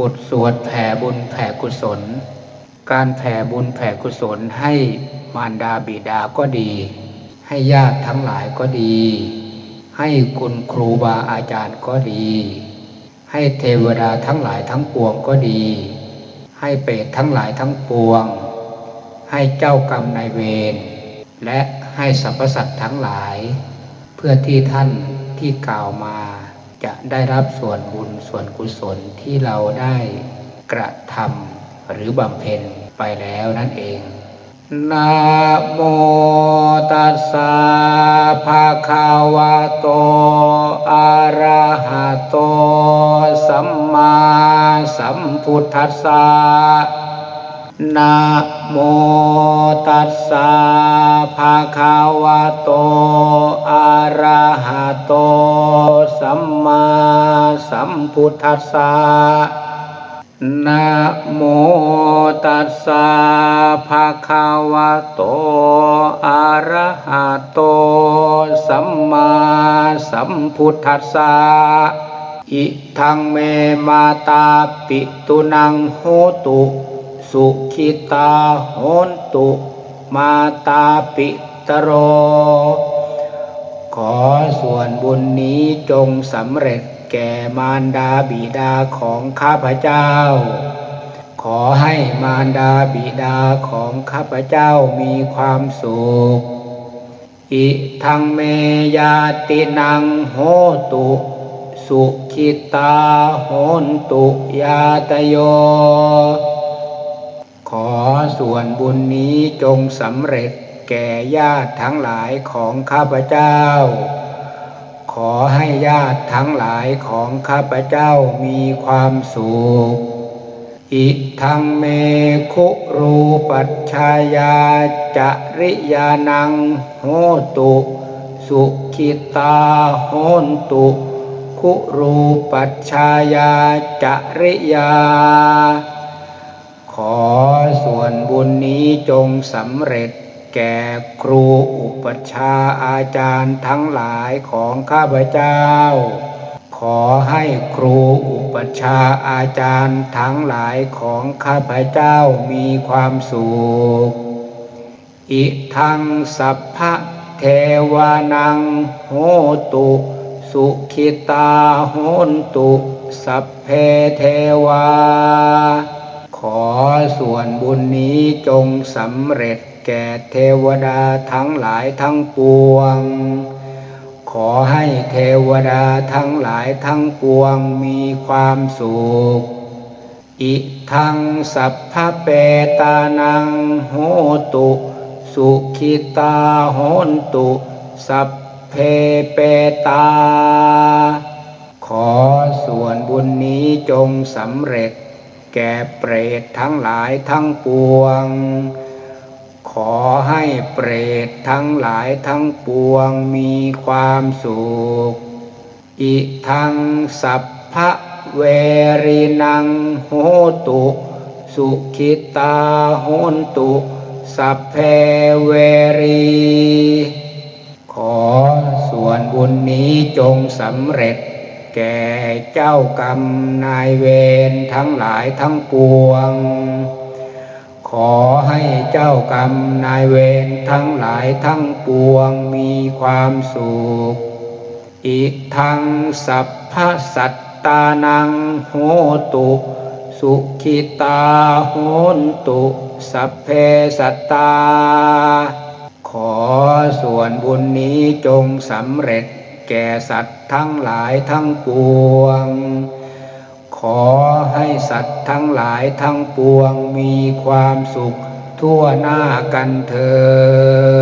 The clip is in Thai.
บทสวดแผ่บุญแผ่กุศล การแผ่บุญแผ่กุศลให้มารดาบิดาก็ดี ให้ญาติทั้งหลายก็ดี ให้คุณครูบาอาจารย์ก็ดี ให้เทวดาทั้งหลายทั้งปวงก็ดี ให้เปรตทั้งหลายทั้งปวง ให้เจ้ากรรมนายเวรและให้สรรพสัตว์ทั้งหลาย เพื่อที่ท่านที่กล่าวมา จะได้รับส่วนบุญส่วนกุศลที่เราได้กระทำหรือบำเพ็ญไปแล้วนั่นเองนะโมตัสสะภะคะวะโต อะระหะโต สัมมาสัมพุทธัสสะนะ โมตัสสะภะคะวะโต อะระหะโต สัมมาสัมพุทธัสสะนะโมตัสสะภะคะวะโต อะระหะโต สัมมาสัมพุทธัสสะอิทังเมมาตาปิตุนังโหตุ สุขิตาโหนตุมาตาปิตโร ขอส่วนบุญนี้จงสำเร็จแก่มารดาบิดาของข้าพเจ้า ขอให้มารดาบิดาของข้าพเจ้ามีความสุข อิทังเมยาตินังโหตุ สุขิตาโหนตุยาตโย ขอส่วนบุญนี้จงสำเร็จแก่ญาติทั้งหลายของข้าพเจ้า ขอให้ญาติทั้งหลายของข้าพเจ้ามีความสุข อิทังเมคุรูปัชชายาจริยานังโหตุ สุขิตาโหนตุ คุรูปัชชายาจริยา ขอส่วนบุญนี้จงสำเร็จแก่ครูอุปชาอาจารย์ทั้งหลายของข้าพเจ้า ขอให้ครูอุปชาอาจารย์ทั้งหลายของข้าพเจ้ามีความสุข อิทังสัพพะเทวานังโหตุ สุขิตาโหนตุ สัพเพเทวา ขอส่วนบุญนี้จงสำเร็จแก่เทวดาทั้งหลายทั้งปวง ขอให้เทวดาทั้งหลายทั้งปวงมีความสุข อิทังสัพพะเปตานังโหตุ สุขิตาโหนตุ สัพเพเปตา ขอส่วนบุญนี้จงสำเร็จ แก่เปรตทั้งหลายทั้งปวง ขอให้เปรตทั้งหลายทั้งปวงมีความสุข อิทังสัพพะเวรินังโหตุ สุขิตาโหนตุ สัพเพเวรีขอส่วนบุญนี้จงสำเร็จ แก่เจ้ากรรมนายเวรทั้งหลายทั้งปวง ขอให้เจ้ากรรมนายเวรทั้งหลายทั้งปวงมีความสุข อิทังสัพพสัตตานังโหตุ สุขิตาโหนตุ สัพเพสัตตา ขอส่วนบุญนี้จงสำเร็จ แก่สัตว์ทั้งหลายทั้งปวง ขอให้สัตว์ทั้งหลายทั้งปวงมีความสุขทั่วหน้ากันเถิด